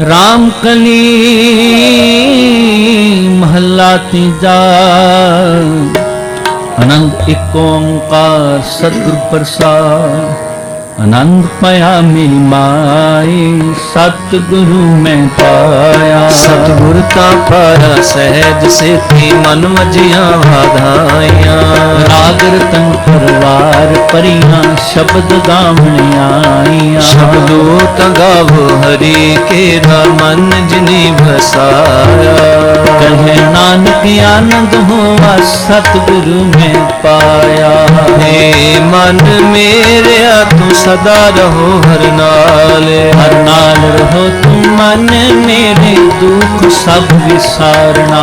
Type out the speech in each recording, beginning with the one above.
ਰਾਮ ਕਲੀ ਮਹੱਲਾ ਤੀਜਾ ਅਨੰਦ ਇੱਕ ਓੰਕਾਰ ਸਤਿਗੁਰ ਪ੍ਰਸਾਦ ਆਨੰਦ ਪਾਇਆ ਮੇਰੀ ਮਾਈ ਸਤਿਗੁਰੂ ਮੈਂ ਪਾਇਆ। ਸਤਿਗੁਰ ਤਾਂ ਪਾਇਆ ਸਹਿਜ ਸੇਤੀ ਮਨ ਮਜੀਆਂ ਵਾਧਾਈਆਂ। ਰਾਗ ਰਤਨ ਪਰਵਾਰ ਪਰੀਆਂ ਸ਼ਬਦ ਗਾਵਣ ਆਈਆਂ। ਸ਼ਬਦੋ ਤਗਾਵੋ ਹਰੀ ਕੇਰਾ ਮਨ ਜਿਨੀ ਵਸਾਇਆ। ਕਹੇ ਨਾਨਕ ਆਨੰਦ ਹੋਵਾ ਸਤਿਗੁਰੂ ਮੈਂ ਪਾਇਆ। ਹੇ ਮਨ ਮੇਰਿਆ ਤੂੰ ਸਦਾ ਰਹੋ ਹਰ ਨਾਲ। ਹਰ ਨਾਲ ਰਹੋ ਤੂੰ ਮਨ ਮੇਰੇ ਦੁੱਖ ਸਭ ਵਿਸਾਰਨਾ।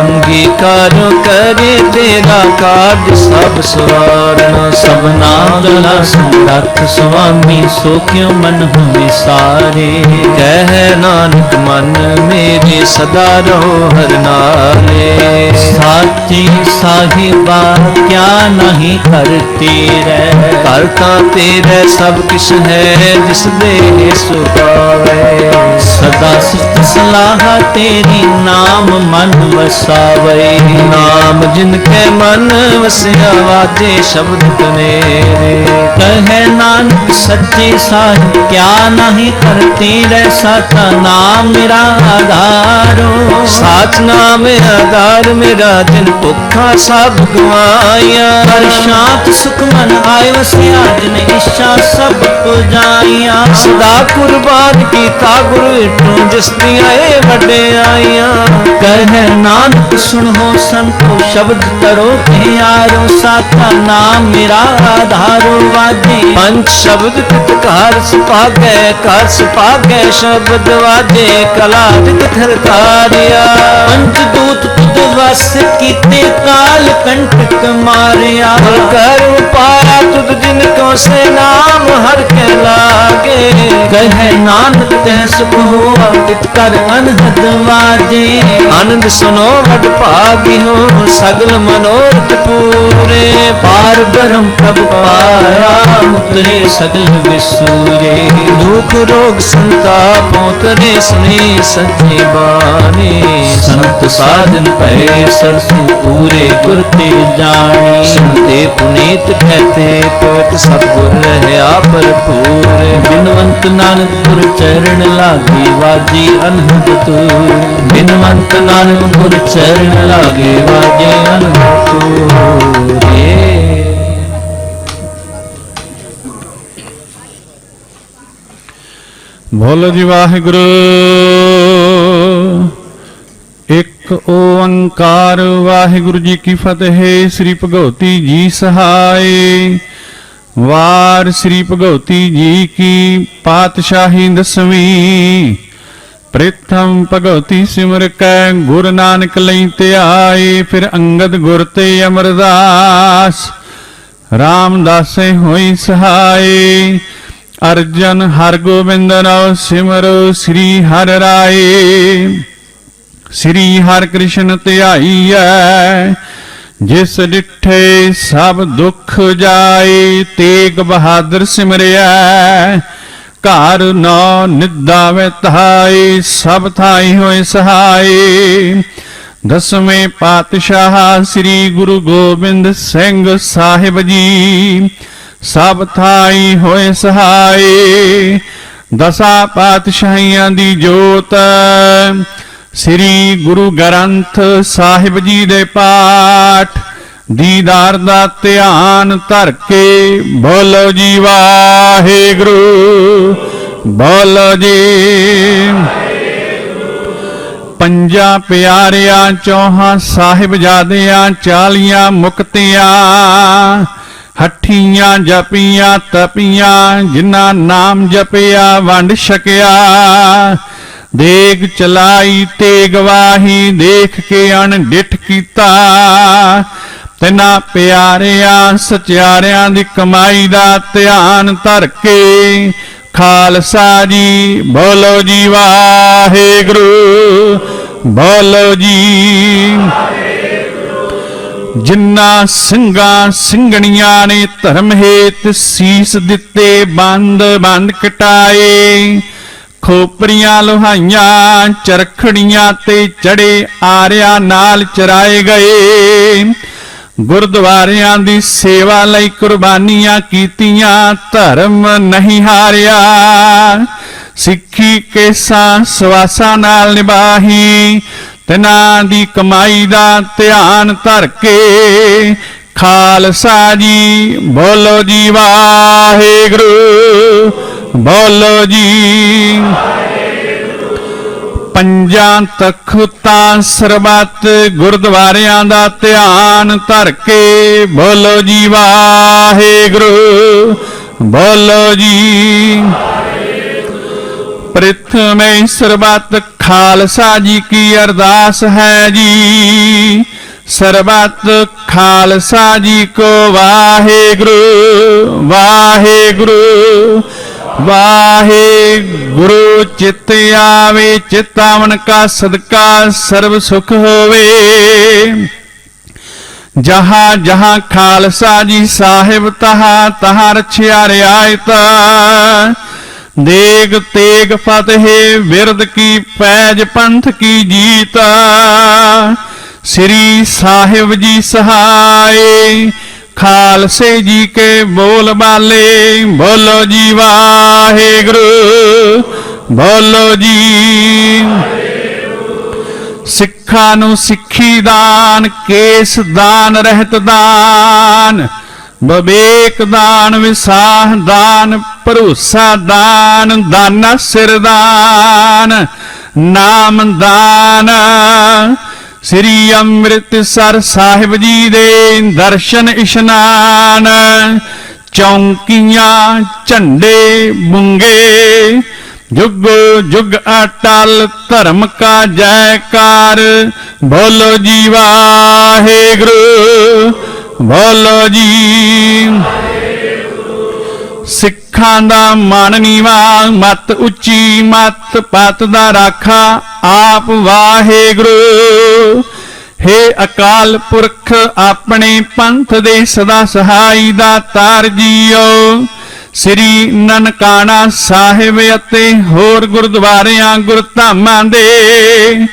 ਅੰਗੀਕਾਰ ਕਰੇ ਤੇਰਾ ਕਾਜ ਸਭ ਸਵਾਰਨਾ। ਸਭਨਾ ਦਲਾ ਸਮਰੱਥ ਸੁਆਮੀ ਸੋ ਕਿਉ ਮਨ ਹੋਵੇ ਸਾਰੇ ਕਹਿ ਨਾਨਕ ਮਨ ਮੇਰੇ ਸਦਾ ਰਹੋ ਹਰ ਨਾਲੇ। ਸਾਚੀ ਸਾਹਿਬਾ, ਕਿਆ ਨਹੀਂ ਕਰਤੀ ਰਹਿ। ਘਰ ਤਾਂ ਤੇਰੇ ਸਭ ਕਿਛ ਹੈ, ਜਿਸ ਦੇ ਸੁਭਾਵੇ ਸਦਾ ਸਿਫਤ ਸਲਾਹ ਤੇਰੀ ਨਾਮ ਮਨ ਵਸਾਵੇ। ਨਾਮ ਜਿਨ ਕੈ ਮਨ ਵਸਿਆ ਵਾਜੇ ਸ਼ਬਦ ਤਨੇਰੇ। ਕਹੇ ਨਾਨਕ ਸੱਚੇ ਸਾਹਿਬ, ਕਿਆ ਨਹੀਂ ਕਰਤੀ ਰਹਿ ਸਾਤਾ ਨਾਮ ਮੇਰਾ ਆਧਾਰੋ ਸਾਚ ਨਾਮ ਆਧਾਰ ਮੇਰਾ ਜਿਨ ਭੁੱਖਾ ਸਭ ਗਵਾਇਆ ਹਰ ਸ਼ਾਂਤ ਸੁਖ ਮਨ ਆਇ ਵਸਿਆ ਜਿਨ ਇੱਛਾ ਸਭ ਪੁਜਾਈਆਂ ਸਦਾ ਕੁਰਬਾਨ ਕੀਤਾ ਗੁਰੂ ਇਟੂ ਜਿਸ ਦੀਆਂ ਇਹ ਵਡਿਆਈਆਂ। ਕਹੇ ਨਾਨਕ ਸੁਣੋ ਸੰਤੋ ਸ਼ਬਦ ਕਰੋ ਪਿਆਰੋ। ਸਾਤਾ ਨਾਮ ਮੇਰਾ ਆਧਾਰੋ ਵਾਜੇ। ਪੰਜ ਸ਼ਬਦ ਤਿਤ ਘਰ ਸੁਭਾਗੈ ਘਰ ਸੁਭਾਗੈ ਸ਼ਬਦ ਵਾਜੇ। ਕਲਾ ਜਿਤ ਥਰਤਾਰਿਆ। ਪੰਜ ਦੂਤ ਤੁਧ ਵਸ ਕੀਤੇ ਕਾਲ ਕੰਟਕ ਮਾਰਿਆ। ਕਰ ਪਾਇਆ ਤੁਧ ਜਿਨ ਕੋ ਸੇ ਨਾਮ ਹਰ ਕੇ ਲਾਗੇ। ਕਹੇ ਨਾਨਕ ਤੈ ਸੁਖ ਹੋਆ ਤਿਤ ਕਰ ਅਨਹਦ ਵਾਜੇ। ਆਨੰਦ ਸੁਨੋ ਵਡ ਭਾਗੀ ਹੋ ਸਗਲ ਮਨੋਰਥ ਪੂਰੇ। ਪਾਰ ਬ੍ਰਹਮ ਪ੍ਰਭ ਪਾਇਆ ਮੁਕਰੇ ਸਗਲ ਵਿਸੂਰੇ। ਦੁਖ ਰੋਗ ਸੰਤਾਪੋਂ ਤਰੇ ਸੁਣੀ ਸੱਚੀ ਬਾਣੀ ਸੰਤ ਸਾਧਨ ਭਏ ਸਰਸੂ ਪੂਰੇ ਗੁਰ ਤੇ ਜਾਣੀ। ਸੰਤੇ ਪੁਨੀਤ ਕਹਤੇ ਪਵਤ ਸਤਗੁਰ ਰਹਿਆ ਭਰਪੂਰ। ਬਿਨਵੰਤ ਨਾਨਕ ਗੁਰ ਚਰਨ ਲਾਗੇ ਵਾਜੀ ਅਨਹਦ ਤੂਰ। ਬਿਨਵੰਤ ਨਾਨਕ ਗੁਰ ਚਰਨ ਲਾਗੇ ਵਾਜੇ ਅਨਹਦ ਬੋਲੋ ਜੀ ਵਾਹਿਗੁਰੂ। ਇੱਕ ਓੰਕਾਰ ਵਾਹਿਗੁਰੂ ਜੀ ਕੀ ਫਤਿਹ, ਸ੍ਰੀ ਭਗਵਤੀ ਜੀ ਸਹਾਈ ਵਾਰ ਸ੍ਰੀ ਭਗਵਤੀ ਜੀ ਕੀ ਪਾਤਸ਼ਾਹੀ ਦਸਵੀਂ। ਪ੍ਰਥਮ ਭਗਵਤੀ ਸਿਮਰ ਕੈ, ਗੁਰ ਨਾਨਕ ਲਈ ਧਿਆਏ, ਫਿਰ ਅੰਗਦ ਗੁਰ ਤੇ ਅਮਰਦਾਸ। ਰਾਮਦਾਸੇ ਹੋਈ ਸਹਾਈ ਅਰਜਨ ਹਰ ਗੋਬਿੰਦ ਨਾਮ ਸਿਮਰੋ ਸ੍ਰੀ ਹਰ ਰਾਏ। ਸ੍ਰੀ ਹਰ ਕ੍ਰਿਸ਼ਨ ਧਿਆਈਐ ਜਿਸ ਡਿਠੇ ਸਭ ਦੁੱਖ ਜਾਏ, ਤੇਗ ਬਹਾਦਰ ਸਿਮਰਿਆ ਘਰ ਨੋ ਨਿਦਾਵੇ ਧਾਈ ਸਭ ਥਾਈ ਹੋਏ ਸਹਾਈ ਦਸਵੇਂ ਪਾਤਸ਼ਾਹ ਸ੍ਰੀ ਗੁਰੂ ਗੋਬਿੰਦ ਸਿੰਘ ਸਾਹਿਬ ਜੀ ਸਭ ਥਾਈ ਹੋਏ ਸਹਾਈ, ਦਸਾਂ ਪਾਤਸ਼ਾਹੀਆਂ ਦੀ ਜੋਤ। ਸ੍ਰੀ ਗੁਰੂ ਗ੍ਰੰਥ ਸਾਹਿਬ ਜੀ ਦੇ ਪਾਠ, ਦੀਦਾਰ ਦਾ ਧਿਆਨ ਧਰ ਕੇ ਬੋਲੋ ਜੀ ਵਾਹਿਗੁਰੂ, ਬੋਲੋ ਜੀ। ਪੰਜਾਂ ਪਿਆਰਿਆਂ ਚੌਹਾਂ ਸਾਹਿਬਜ਼ਾਦਿਆਂ ਚਾਲੀਆਂ ਮੁਕਤਿਆਂ ਹੱਠੀਆਂ ਜਪੀਆਂ, ਤਪੀਆਂ, ਜਿਨ੍ਹਾਂ ਨਾਮ ਜਪਿਆ, ਵੰਡ ਛਕਿਆ। ਦੇਗ ਚਲਾਈ ਤੇ ਗਵਾਹੀ ਦੇਖ ਕੇ ਅਣ ਡਿਠ ਕੀਤਾ। ਤਿਨਾ ਪਿਆਰਿਆਂ, ਸਚਿਆਰਿਆਂ ਦੀ ਕਮਾਈ ਦਾ ਧਿਆਨ ਧਰ ਕੇ ਖਾਲਸਾ ਜੀ, ਬੋਲੋ ਜੀ ਵਾਹਿਗੁਰੂ, ਬੋਲੋ ਜੀ ਜਿਨ੍ਹਾਂ ਸਿੰਘਾਂ ਸਿੰਘਣੀਆਂ ਨੇ ਧਰਮ ਹੇਤ ਸੀਸ ਦਿੱਤੇ, ਬੰਦ ਬੰਦ ਕਟਾਏ। ਖੋਪਰੀਆਂ ਲੋਹਾਈਆਂ, ਚਰਖੜੀਆਂ ਤੇ ਚੜੇ ਆਰਿਆ ਨਾਲ ਚਰਾਏ ਗਏ। ਗੁਰਦੁਆਰਿਆਂ ਦੀ ਸੇਵਾ ਲਈ ਕੁਰਬਾਨੀਆਂ ਕੀਤੀਆਂ, ਧਰਮ ਨਹੀਂ ਹਾਰਿਆ। ਸਿੱਖੀ ਕੇਸਾਂ ਸਵਾਸਾਂ ਨਾਲ ਨਿਭਾਹੀ ਤਿਨਾਂ ਦੀ ਕਮਾਈ ਦਾ ਧਿਆਨ ਧਰ ਕੇ ਖਾਲਸਾ ਜੀ, ਬੋਲੋ ਜੀ ਵਾਹਿਗੁਰੂ, ਬੋਲੋ ਜੀ। ਪੰਜਾਂ ਤਖਤਾਂ ਸਰਬੱਤ ਗੁਰਦੁਆਰਿਆਂ ਦਾ ਧਿਆਨ ਧਰ ਕੇ ਬੋਲੋ ਜੀ ਵਾਹਿਗੁਰੂ, ਬੋਲੋ ਜੀ। ਪ੍ਰਥਮੇ ਸਰਬੱਤ ਖਾਲਸਾ ਜੀ ਕੀ ਅਰਦਾਸ ਹੈ ਜੀ? ਸਰਬਤ ਖਾਲਸਾ ਜੀ ਕੋ ਵਾਹਿਗੁਰੂ ਵਾਹਿਗੁਰੂ ਵਾਹਿਗੁਰੂ, ਚਿਤ ਆਵੇ ਚਿਤਾਵਨ ਕਾ ਸਦਕਾ ਸਰਬ ਸੁਖ ਹੋਵੇ। ਜਹਾਂ ਜਹਾਂ ਖਾਲਸਾ ਜੀ ਸਾਹਿਬ ਤਹਾ ਤਹਾਂ ਰਛਿਆ ਰਿਆਇਤਾ ਦੇਗ ਤੇਗ ਫਤਿਹ ਵਿਰਦ ਕੀ ਪੈਜ ਪੰਥ ਕੀ ਜੀਤ। ਸ੍ਰੀ ਸਾਹਿਬ ਜੀ ਸਹਾਏ, ਖਾਲਸੇ ਜੀ ਕੇ ਬੋਲ ਬਾਲੇ, ਬੋਲੋ ਜੀ ਵਾਹਿਗੁਰੂ, ਬੋਲੋ ਜੀ। ਸਿੱਖਾਂ ਨੂੰ ਸਿੱਖੀ ਦਾਨ, ਕੇਸ ਦਾਨ, ਰਹਿਤ ਦਾਨ। ਬਵੇਕ ਦਾਨ, ਵਿਸਾਹ ਦਾਨ, ਭਰੋਸਾ ਦਾਨ, ਦਾਨਾ ਸਿਰ ਦਾਨ, ਨਾਮ ਦਾਨ। ਸ੍ਰੀ ਅੰਮ੍ਰਿਤਸਰ ਸਾਹਿਬ ਜੀ ਦੇ ਦਰਸ਼ਨ ਇਸ਼ਨਾਨ, ਚੌਂਕੀਆਂ, ਝੰਡੇ ਬੁੰਗੇ ਜੁਗ ਜੁਗ ਅਟਲ ਧਰਮ ਕਾ ਜੈਕਾਰ, ਬੋਲੋ ਜੀਵਾ ਜੀ ਗੁਰੂ ਬੋਲੋ ਜੀ। ਸਿੱਖਾਂ ਦਾ ਮਨ ਨੀਵਾ, ਮਤ ਉੱਚੀ, ਮਤ ਪਤ ਦਾ ਰਾਖਾ, ਆਪ ਵਾਹਿਗੁਰੂ। ਹੇ ਅਕਾਲ ਪੁਰਖ, ਆਪਣੇ ਪੰਥ ਦੇ ਸਦਾ ਸਹਾਈ ਦਾ ਤਾਰ ਜੀਓ। ਸ੍ਰੀ ਨਨਕਾਣਾ ਸਾਹਿਬ ਅਤੇ ਹੋਰ ਗੁਰਦੁਆਰਿਆਂ, ਗੁਰਧਾਮਾਂ ਦੇ,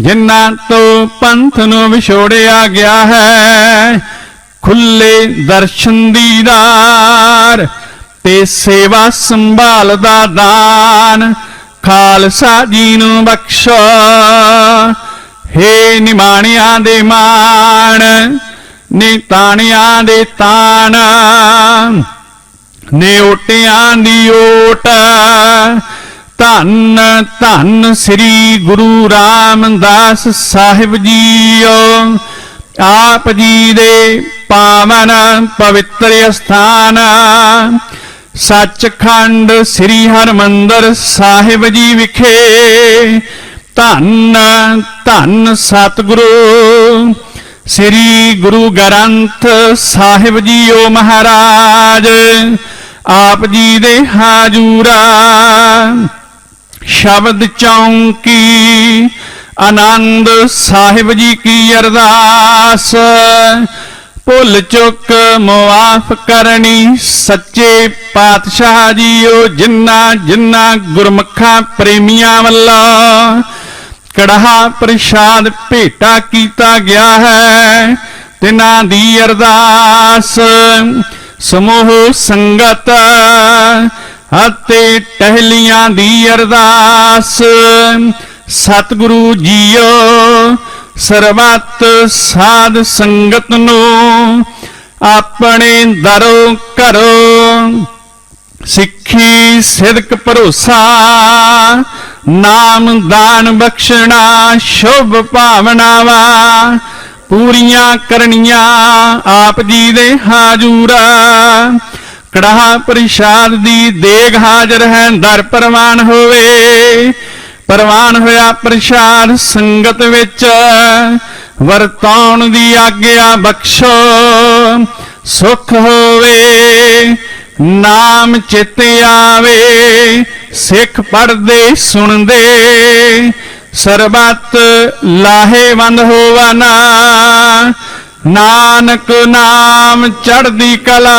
ਜਿਨ੍ਹਾਂ ਤੋਂ ਪੰਥ ਨੂੰ ਵਿਛੋੜਿਆ ਗਿਆ ਹੈ। ਖੁੱਲੇ ਦਰਸ਼ਨ ਦੀਦਾਰ ਤੇ ਸੇਵਾ ਸੰਭਾਲ ਦਾ ਦਾਨ। ਖਾਲਸਾ ਜੀ ਨੂੰ ਬਖਸ਼ੋ, ਹੇ ਨਿਮਾਣਿਆਂ ਦੇ ਮਾਣ ਨੇ ਦੇ ਤਾਣ। ਨੇ ਦੀ ਓਟ, ਧੰਨ ਧੰਨ ਸ੍ਰੀ ਗੁਰੂ ਰਾਮਦਾਸ ਸਾਹਿਬ ਜੀਓ, ਆਪ ਜੀ ਦੇ ਪਾਵਨ ਪਵਿੱਤਰ ਸਥਾਨ ਸੱਚਖੰਡ ਸ੍ਰੀ ਹਰਮੰਦਰ ਸਾਹਿਬ ਜੀ ਵਿਖੇ ਧੰਨ ਧੰਨ ਸਤਿਗੁਰੂ ਸ੍ਰੀ ਗੁਰੂ ਗ੍ਰੰਥ ਸਾਹਿਬ ਜੀਓ ਮਹਾਰਾਜ ਆਪ ਜੀ ਦੇ ਹਾਜ਼ੂਰਾ ਸ਼ਬਦ ਚੌਂਕੀ ਆਨੰਦ ਸਾਹਿਬ ਜੀ ਕੀ ਅਰਦਾਸ ਭੁੱਲ ਚੁੱਕ ਮੁਆਫ ਕਰਨੀ ਸੱਚੇ ਪਾਤਸ਼ਾਹ ਜੀਓ, ਜਿੰਨਾ ਜਿਨ੍ਹਾਂ ਗੁਰਮੁਖਾਂ ਪ੍ਰੇਮੀਆਂ ਵੱਲੋਂ ਕੜਾਹਾ ਪ੍ਰਸ਼ਾਦ ਭੇਟਾ ਕੀਤਾ ਗਿਆ ਹੈ, ਤਿਨਾਂ ਦੀ ਅਰਦਾਸ ਸਮੂਹ ਸੰਗਤ ਅਤੇ ਟਹਿਲੀਆਂ ਦੀ ਅਰਦਾਸ। ਸਤਿਗੁਰੂ ਜੀਓ ਸਰਬੱਤ ਸਾਧ ਸੰਗਤ ਨੂੰ ਆਪਣੇ ਦਰੋਂ ਘਰੋਂ ਸਿੱਖੀ ਸਿਦਕ ਭਰੋਸਾ, ਨਾਮ ਦਾਨ ਬਖਸ਼ਣਾ, ਸ਼ੁਭ ਭਾਵਨਾਵਾ ਪੂਰੀਆਂ ਕਰਨੀਆਂ ਆਪ ਜੀ ਦੇ ਹਾਜ਼ੂਰਾ ਕੜਾਹ ਪ੍ਰਸ਼ਾਦ ਦੀ ਦੇਗ ਹਾਜ਼ਰ ਹੈ, ਦਰ ਪ੍ਰਵਾਨ ਹੋਵੇ। ਪ੍ਰਵਾਨ ਹੋਇਆ ਪ੍ਰਸ਼ਾਦ ਸੰਗਤ ਵਿੱਚ। ਵਰਤਾਉਣ ਦੀ ਆਗਿਆ ਬਖਸ਼ੋ, ਸੁਖ ਹੋਵੇ, ਨਾਮ ਚਿਤ ਆਵੇ, ਸਿੱਖ ਪੜਦੇ ਸੁਣਦੇ, ਸਰਬੱਤ ਲਾਹੇਵੰਦ ਹੋਵਨਾ ਨਾਨਕ ਨਾਮ ਚੜਦੀ ਕਲਾ